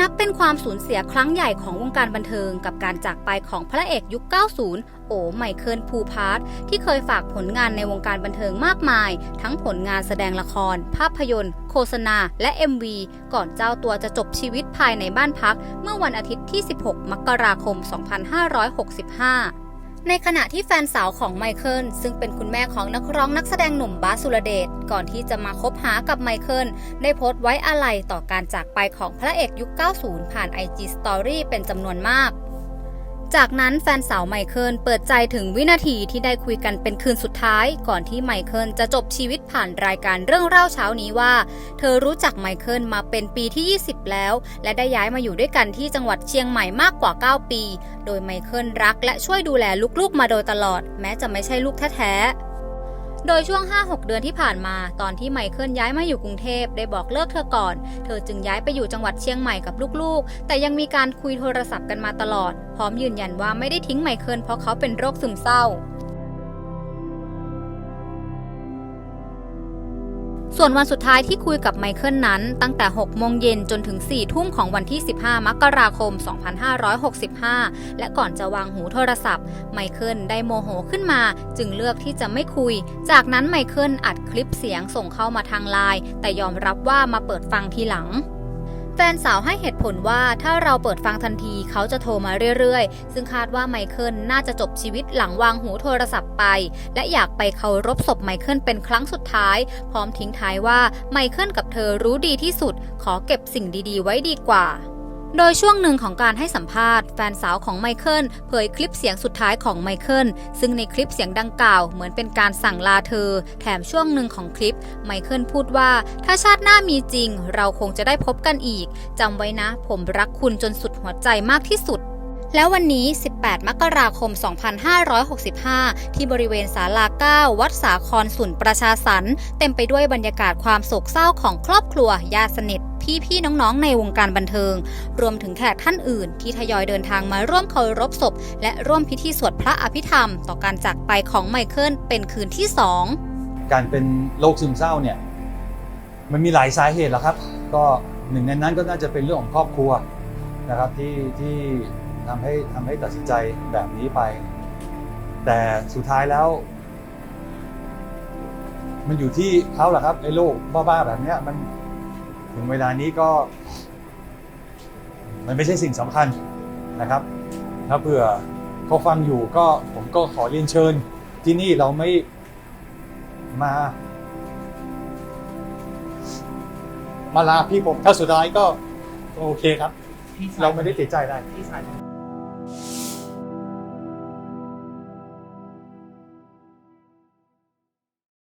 นับเป็นความสูญเสียครั้งใหญ่ของวงการบันเทิงกับการจากไปของพระเอกยุค 90 โอไมเคิลภูพาร์ทที่เคยฝากผลงานในวงการบันเทิงมากมาย ทั้งผลงานแสดงละคร ภาพยนตร์ โฆษณา และ MV ก่อนเจ้าตัวจะจบชีวิตภายในบ้านพัก เมื่อวันอาทิตย์ที่ 16 มกราคม 2565 ในขณะที่แฟนสาวของไมเคิลซึ่งเป็นคุณแม่ของนักร้องนักแสดงหนุ่มบาสุรเดชก่อนที่จะมาคบหากับไมเคิลได้โพสต์ไว้อาลัยต่อการจากไปของพระเอกยุค 90 ผ่าน IG Story เป็นจำนวนมาก จากนั้นแฟนสาวไมเคิลเปิดใจถึงวินาทีที่ได้คุยกันเป็นคืนสุดท้าย ก่อนที่ไมเคิลจะจบชีวิตผ่านรายการเรื่องเล่าเช้านี้ว่า เธอรู้จักไมเคิลมาเป็นปีที่ 20 แล้ว และได้ย้ายมาอยู่ด้วยกันที่จังหวัดเชียงใหม่มากกว่า 9 ปี โดยไมเคิลรักและช่วยดูแลลูกๆมาโดยตลอด แม้จะไม่ใช่ลูกแท้ๆ โดยช่วง 5-6 เดือนที่ผ่านมาตอนที่ไมเคิลย้ายมาอยู่กรุงเทพได้บอกเลิกเธอก่อน เธอจึงย้ายไปอยู่จังหวัดเชียงใหม่กับลูกๆ แต่ยังมีการคุยโทรศัพท์กันมาตลอด พร้อมยืนยันว่าไม่ได้ทิ้งไมเคิลเพราะเขาเป็นโรคซึมเศร้า ส่วนวันสุดท้ายที่คุยกับไมเคิลนั้น ตั้งแต่ 6 โมงเย็นจนถึง 4 ทุ่มของวันที่ 15 มกราคม 2565 และก่อนจะวางหูโทรศัพท์ ไมเคิลได้โมโหขึ้นมา จึงเลือกที่จะไม่คุย จากนั้นไมเคิลอัดคลิปเสียงส่งเข้ามาทางไลน์แต่ยอมรับว่ามาเปิดฟังทีหลัง ฟนสาวให้เหตุผลว่าถ้าเราเปิดฟังทันทีเขาจะโทรมาเรื่อยๆ ซึ่งคาดว่าไมเคิลน่าจะจบชีวิตหลังวางหูโทรศัพท์ไป และอยากไปเคารพศพไมเคิลเป็นครั้งสุดท้าย พร้อมทิ้งท้ายว่าไมเคิลกับเธอรู้ดีที่สุด ขอเก็บสิ่งดีๆ ไว้ดีกว่า โดยช่วงหนึ่งของการให้สัมภาษณ์แฟนสาวของไมเคิลเผยคลิปเสียงสุดท้ายของไมเคิลซึ่งในคลิปเสียงดังกล่าวเหมือนเป็นการสั่งลาเธอ แถมช่วงหนึ่งของคลิปไมเคิลพูดว่า ถ้าชาติหน้ามีจริง เราคงจะได้พบกันอีกจำไว้นะ ผมรักคุณจนสุดหัวใจมากที่สุดแล้ววันนี้ 18 มกราคม 2565 ที่บริเวณศาลา9วัดสาครสุนประชาสรรค์เต็มไปด้วยบรรยากาศความโศกเศร้าของครอบครัวญาติสนิท พี่ๆน้องๆในวงการบันเทิง รวมถึงแขกท่านอื่น ที่ทยอยเดินทางมาร่วมเคารพศพ และร่วมพิธีสวดพระอภิธรรม ต่อการจากไปของไมเคิลเป็นคืนที่2การเป็นโรคซึมเศร้าเนี่ยมันมีหลายสาเหตุแหละครับ ก็หนึ่งในนั้นก็น่าจะเป็นเรื่องของครอบครัวนะครับที่ที่ทำให้ทำให้ตัดสินใจแบบนี้ไป แต่สุดท้ายแล้ว มันอยู่ที่เขาแหละครับไอ้โรคบ้าๆแบบเนี้ยมัน ถึงเวลานี้ก็ มันไม่ใช่สิ่งสำคัญนะครับ ถ้าเผื่อเขาฟังอยู่ก็ผมก็ขอเรียนเชิญ ที่นี่เราไม่มา มาลาพี่ผมถ้าสุดท้ายก็โอเคครับ พี่ชยเราไม่ได้ติดใจอะไรพี่ชาย